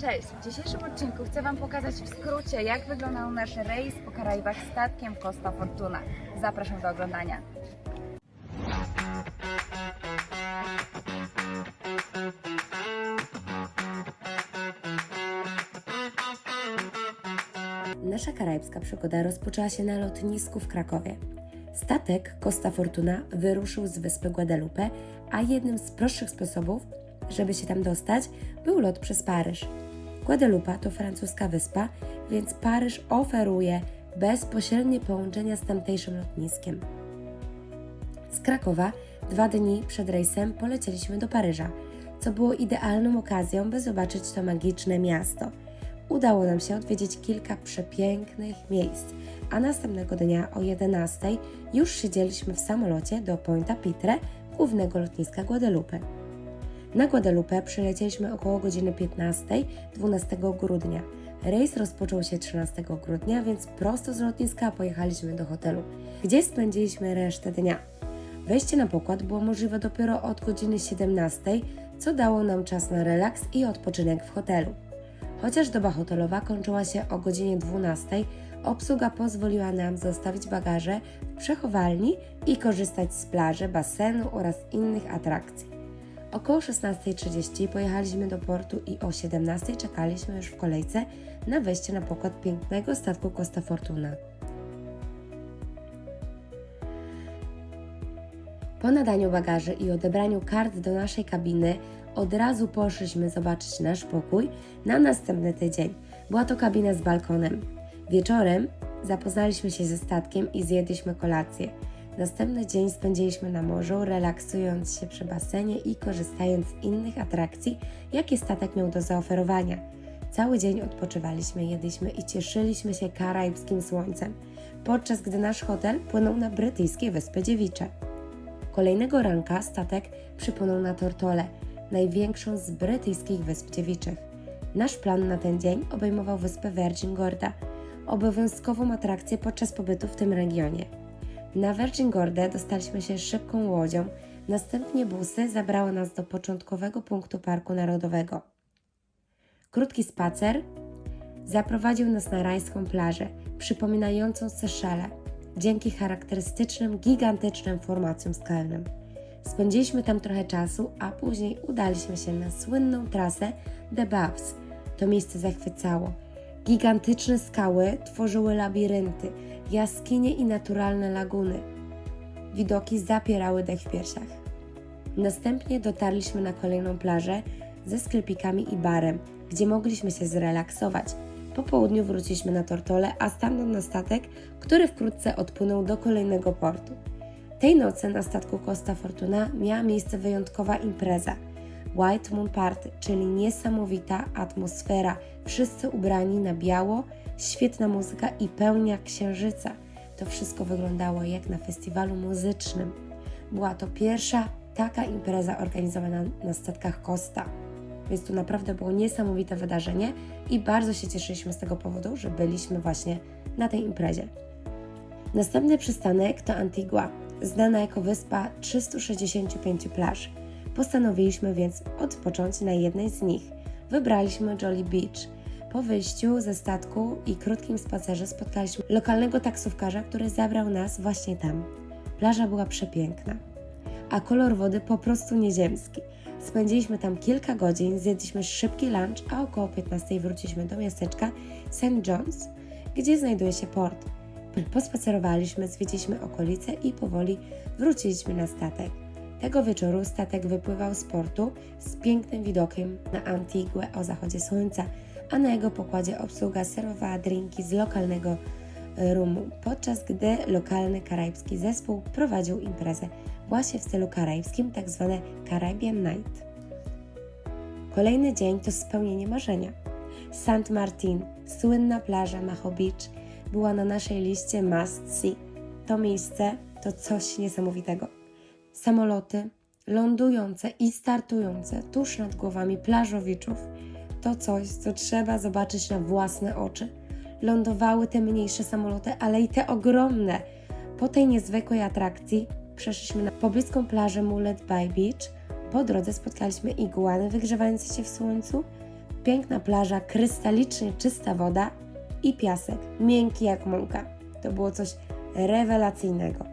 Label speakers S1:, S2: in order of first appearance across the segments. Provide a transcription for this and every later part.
S1: Cześć! W dzisiejszym odcinku chcę Wam pokazać w skrócie, jak wyglądał nasz rejs po Karaibach statkiem Costa Fortuna. Zapraszam do oglądania.
S2: Nasza karaibska przygoda rozpoczęła się na lotnisku w Krakowie. Statek Costa Fortuna wyruszył z wyspy Guadalupe, a jednym z prostszych sposobów, żeby się tam dostać, był lot przez Paryż. Guadalupe to francuska wyspa, więc Paryż oferuje bezpośrednie połączenia z tamtejszym lotniskiem. Z Krakowa dwa dni przed rejsem polecieliśmy do Paryża, co było idealną okazją, by zobaczyć to magiczne miasto. Udało nam się odwiedzić kilka przepięknych miejsc, a następnego dnia o 11 już siedzieliśmy w samolocie do Pointa Pitre, głównego lotniska Guadalupe. Na Guadalupe przylecieliśmy około godziny 15 12 grudnia. Rejs rozpoczął się 13 grudnia, więc prosto z lotniska pojechaliśmy do hotelu, gdzie spędziliśmy resztę dnia. Wejście na pokład było możliwe dopiero od godziny 17, co dało nam czas na relaks i odpoczynek w hotelu. Chociaż doba hotelowa kończyła się o godzinie 12, obsługa pozwoliła nam zostawić bagaże w przechowalni i korzystać z plaży, basenu oraz innych atrakcji. Około 16.30 pojechaliśmy do portu i o 17.00 czekaliśmy już w kolejce na wejście na pokład pięknego statku Costa Fortuna. Po nadaniu bagaży i odebraniu kart do naszej kabiny, od razu poszliśmy zobaczyć nasz pokój na następny tydzień. Była to kabina z balkonem. Wieczorem zapoznaliśmy się ze statkiem i zjedliśmy kolację. Następny dzień spędziliśmy na morzu, relaksując się przy basenie i korzystając z innych atrakcji, jakie statek miał do zaoferowania. Cały dzień odpoczywaliśmy, jedliśmy i cieszyliśmy się karaibskim słońcem, podczas gdy nasz hotel płynął na brytyjskie Wyspy Dziewicze. Kolejnego ranka statek przypłynął na Tortole, największą z brytyjskich wysp dziewiczych. Nasz plan na ten dzień obejmował wyspę Virgin Gorda, obowiązkową atrakcję podczas pobytu w tym regionie. Na Virgin Gordę dostaliśmy się szybką łodzią, następnie busy zabrały nas do początkowego punktu Parku Narodowego. Krótki spacer zaprowadził nas na rajską plażę, przypominającą Seszele, dzięki charakterystycznym, gigantycznym formacjom skalnym. Spędziliśmy tam trochę czasu, a później udaliśmy się na słynną trasę The Baths. To miejsce zachwycało. Gigantyczne skały tworzyły labirynty, jaskinie i naturalne laguny. Widoki zapierały dech w piersiach. Następnie dotarliśmy na kolejną plażę ze sklepikami i barem, gdzie mogliśmy się zrelaksować. Po południu wróciliśmy na Tortole, a stamtąd na statek, który wkrótce odpłynął do kolejnego portu. Tej nocy na statku Costa Fortuna miała miejsce wyjątkowa impreza White Moon Party, czyli niesamowita atmosfera. Wszyscy ubrani na biało, świetna muzyka i pełnia księżyca. To wszystko wyglądało jak na festiwalu muzycznym. Była to pierwsza taka impreza organizowana na statkach Costa. Więc to naprawdę było niesamowite wydarzenie i bardzo się cieszyliśmy z tego powodu, że byliśmy właśnie na tej imprezie. Następny przystanek to Antigua, znana jako wyspa 365 plaż. Postanowiliśmy więc odpocząć na jednej z nich. Wybraliśmy Jolly Beach. Po wyjściu ze statku i krótkim spacerze spotkaliśmy lokalnego taksówkarza, który zabrał nas właśnie tam. Plaża była przepiękna, a kolor wody po prostu nieziemski. Spędziliśmy tam kilka godzin, zjedliśmy szybki lunch, a około 15 wróciliśmy do miasteczka St. John's, gdzie znajduje się port. Pospacerowaliśmy, zwiedziliśmy okolice i powoli wróciliśmy na statek. Tego wieczoru statek wypływał z portu z pięknym widokiem na Antiguę o zachodzie słońca, a na jego pokładzie obsługa serwowała drinki z lokalnego e, rumu, podczas gdy lokalny karaibski zespół prowadził imprezę właśnie w stylu karaibskim, tak zwane Caribbean Night. Kolejny dzień to spełnienie marzenia. St. Martin, słynna plaża Maho Beach, była na naszej liście must see. To miejsce to coś niesamowitego. Samoloty lądujące i startujące tuż nad głowami plażowiczów to coś, co trzeba zobaczyć na własne oczy. Lądowały te mniejsze samoloty, ale i te ogromne. Po tej niezwykłej atrakcji przeszliśmy na pobliską plażę Mullet Bay Beach. Po drodze spotkaliśmy iguany wygrzewające się w słońcu, Piękna plaża, krystalicznie czysta woda i piasek, miękki jak mąka. To było coś rewelacyjnego.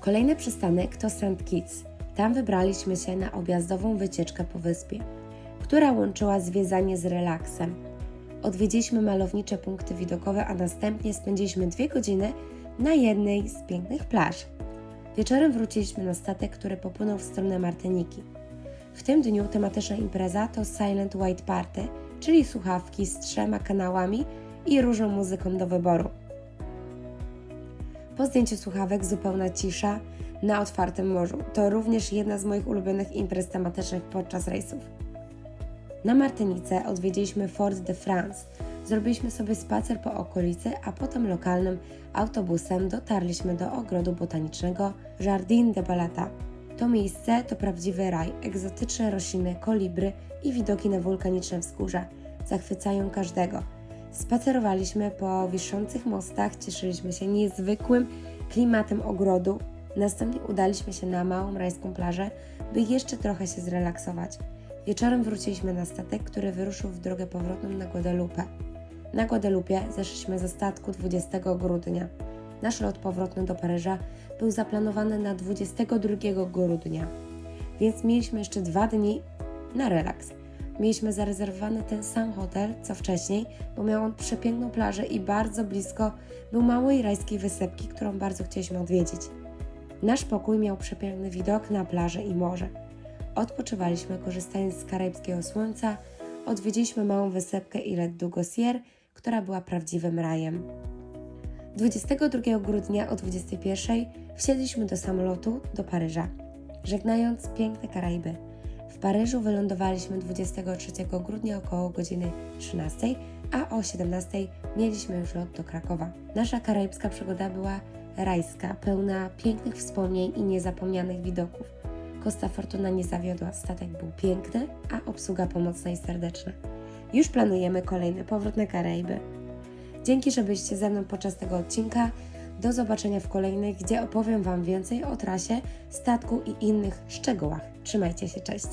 S2: Kolejny przystanek to St. Kitts. Tam wybraliśmy się na objazdową wycieczkę po wyspie, która łączyła zwiedzanie z relaksem. Odwiedziliśmy malownicze punkty widokowe, a następnie spędziliśmy dwie godziny na jednej z pięknych plaż. Wieczorem wróciliśmy na statek, który popłynął w stronę Martyniki. W tym dniu tematyczna impreza to Silent White Party, czyli słuchawki z trzema kanałami i różną muzyką do wyboru. Po zdjęciu słuchawek zupełna cisza na otwartym morzu. To również jedna z moich ulubionych imprez tematycznych podczas rejsów. Na Martynice odwiedziliśmy Fort de France. Zrobiliśmy sobie spacer po okolicy, a potem lokalnym autobusem dotarliśmy do ogrodu botanicznego Jardin de Balata. To miejsce to prawdziwy raj. Egzotyczne rośliny, kolibry i widoki na wulkaniczne wzgórza zachwycają każdego. Spacerowaliśmy po wiszących mostach, cieszyliśmy się niezwykłym klimatem ogrodu. Następnie udaliśmy się na małą rajską plażę, by jeszcze trochę się zrelaksować. Wieczorem wróciliśmy na statek, który wyruszył w drogę powrotną na Guadalupe. Na Guadalupe zeszliśmy ze statku 20 grudnia. Nasz lot powrotny do Paryża był zaplanowany na 22 grudnia, więc mieliśmy jeszcze dwa dni na relaks. Mieliśmy zarezerwowany ten sam hotel co wcześniej, bo miał on przepiękną plażę i bardzo blisko był małej rajskiej wysepki, którą bardzo chcieliśmy odwiedzić. Nasz pokój miał przepiękny widok na plażę i morze. Odpoczywaliśmy, korzystając z karaibskiego słońca, odwiedziliśmy małą wysepkę Ilet du Gossier, która była prawdziwym rajem. 22 grudnia o 21 wsiedliśmy do samolotu do Paryża, żegnając piękne Karaiby. W Paryżu wylądowaliśmy 23 grudnia około godziny 13, a o 17 mieliśmy już lot do Krakowa. Nasza karaibska przygoda była rajska, pełna pięknych wspomnień i niezapomnianych widoków. Costa Fortuna nie zawiodła, statek był piękny, a obsługa pomocna i serdeczna. Już planujemy kolejny powrót na Karaiby. Dzięki, że byliście ze mną podczas tego odcinka. Do zobaczenia w kolejnych, gdzie opowiem Wam więcej o trasie, statku i innych szczegółach. Trzymajcie się, cześć!